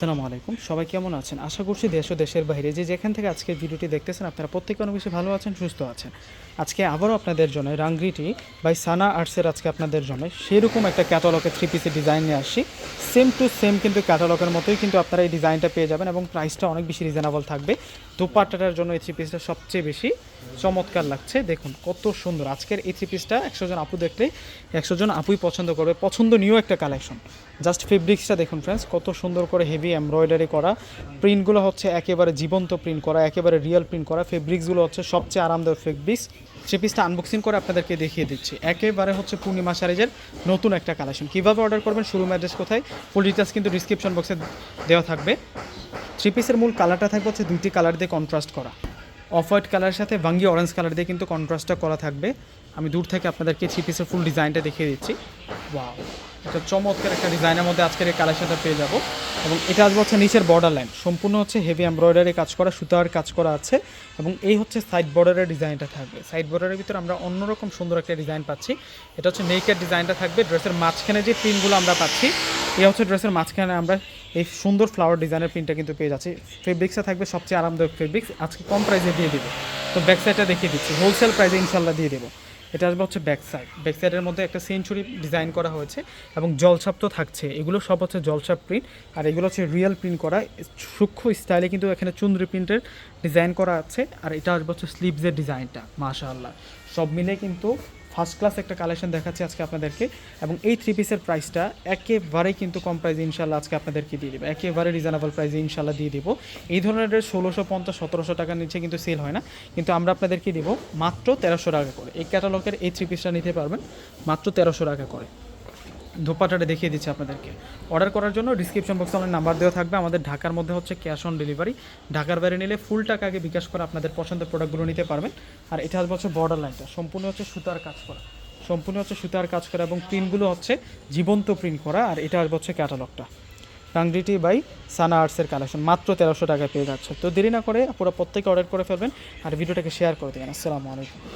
আসসালামু আলাইকুম। সবাই কেমন আছেন? আশা করছি দেশ ও দেশের বাইরে যে যেখান থেকে আজকে ভিডিওটি দেখতেছেন, আপনারা প্রত্যেকে অনেক বেশি ভালো আছেন, সুস্থ আছেন। আজকে আবারও আপনাদের জন্য রাঙ্গিটি বাই সানা আর্টসের আজকে আপনাদের জন্য সেরকম একটা ক্যাটালগের থ্রি পিসের ডিজাইন নিয়ে আসছি। সেম টু সেম কিন্তু ক্যাটালগের মতোই কিন্তু আপনারা এই ডিজাইনটা পেয়ে যাবেন এবং প্রাইসটা অনেক বেশি রিজনেবল থাকবে। দোপাট্টাটার জন্য এই থ্রি পিসটা সবচেয়ে বেশি চমৎকার লাগছে। দেখুন, কত সুন্দর। আজকের এই থ্রি পিসটা একশো জন আপু দেখলে একশো জন আপুই পছন্দ করবে। পছন্দনীয় একটা কালেকশন জাস্ট ফেব্রিক্সটা দেখুন ফ্রেন্ডস কত সুন্দর করে হেভি এমব্রয়ডারি করা। প্রিন্টগুলো হচ্ছে একেবারে জীবন্ত প্রিন্ট করা, একেবারে রিয়েল প্রিন্ট করা। ফেব্রিক্সগুলো হচ্ছে সবচেয়ে আরামদায়ক ফেব্রিক্স থ্রি পিসটা আনবক্সিং করে আপনাদেরকে দেখিয়ে দিচ্ছি। একেবারে হচ্ছে পূর্ণিমা সারিজের নতুন একটা কালেকশন কীভাবে অর্ডার করবেন শুরু অ্যাড্রেস কোথায়? ফুল ডিটেলস কিন্তু ডিসক্রিপশন বক্সে দেওয়া থাকবে। থ্রি পিসের মূল কালারটা থাকবে হচ্ছে দুইটি কালার দিয়ে কন্ট্রাস্ট করা। অফ হোয়াইট কালারের সাথে ভাঙ্গি অরেঞ্জ কালার দিয়ে কিন্তু কন্ট্রাস্টটা করা থাকবে। আমি দূর থেকে আপনাদেরকে থ্রি পিসের ফুল ডিজাইনটা দেখিয়ে দিচ্ছি। ওয়াও এটা চমৎকার একটা ডিজাইনের মধ্যে আজকের এই কালেকশনটা পেয়ে যাব। এবং এটা আসবে হচ্ছে নিচের বর্ডার লাইন সম্পূর্ণ হচ্ছে হেভি এমব্রয়ডারি কাজ করা, সুতার কাজ করা আছে। এবং এই হচ্ছে সাইড বর্ডারের ডিজাইনটা থাকবে। সাইড বর্ডারের ভিতরে আমরা অন্যরকম সুন্দর একটা ডিজাইন পাচ্ছি। এটা হচ্ছে নেকের ডিজাইনটা থাকবে। ড্রেসের মাঝখানে যে প্রিন্টগুলো আমরা পাচ্ছি, এই হচ্ছে ড্রেসের মাঝখানে আমরা এই সুন্দর ফ্লাওয়ার ডিজাইনের প্রিন্টটা কিন্তু পেয়ে যাচ্ছি। ফেব্রিক্সটা থাকবে সবচেয়ে আরামদায়ক ফেব্রিক্স আজকে কম প্রাইসে দিয়ে দেবো। তো ব্যাক সাইডটা দেখিয়ে দিচ্ছি। হোলসেল প্রাইসে ইনশাল্লাহ দিয়ে দেবো। এটা আসবে হচ্ছে ব্যাক সাইড ব্যাক সাইডের মধ্যে একটা সেঞ্চুরি ডিজাইন করা হয়েছে এবং জলছাপ তো থাকছে। এগুলো সব হচ্ছে জলছাপ প্রিন্ট আর এগুলো হচ্ছে রিয়েল প্রিন্ট করা। সূক্ষ্ম স্টাইলে কিন্তু এখানে চুন্দ্রি প্রিন্টের ডিজাইন করা আছে। আর এটা আসবে হচ্ছে স্লিভসের ডিজাইনটা মাশাআল্লাহ। সব মিলে কিন্তু ফার্স্ট ক্লাস একটা কালেকশন দেখাচ্ছি আজকে আপনাদেরকে। এবং এই থ্রি পিসের প্রাইসটা একেবারেই কিন্তু কম প্রাইজে ইনশাল্লাহ আজকে আপনাদেরকে দিয়ে দেবো। একেবারে রিজনেবল প্রাইসে ইনশাল্লাহ দিয়ে দেবো। এই ধরনের ষোলোশো পঞ্চাশ, সতেরোশো টাকার নিচে কিন্তু সেল হয় না। কিন্তু আমরা আপনাদেরকে দেবো মাত্র তেরোশো টাকা করে। এই ক্যাটালগের এই থ্রি পিসটা নিতে পারবেন মাত্র তেরোশো টাকা করে। দোপাটাটা দেখিয়ে দিচ্ছি আপনাদেরকে। অর্ডার করার জন্য ডিসক্রিপশন বক্সে আমার নাম্বার দেওয়া থাকবে। আমাদের ঢাকার মধ্যে হচ্ছে ক্যাশ অন ডেলিভারি ঢাকার বাইরে নিলে ফুল টাকা আগে বিকাশ করে আপনাদের পছন্দের প্রোডাক্টগুলো নিতে পারবেন। আর এটা হচ্ছে বর্ডার লাইনটা সম্পূর্ণ হচ্ছে সুতার কাজ করা। সম্পূর্ণ হচ্ছে সুতার কাজ করা এবং প্রিন্টগুলো হচ্ছে জীবন্ত প্রিন্ট করা। আর এটা আসবে হচ্ছে ক্যাটালগটা টাংরিটি বাই সানা আর্টসের কালেকশন মাত্র তেরোশো টাকায় পেয়ে যাচ্ছে তো দেরি না করে পুরো প্রত্যেকে অর্ডার করে ফেলবেন। আর ভিডিওটাকে শেয়ার করে দেবেন। আসসালামু আলাইকুম।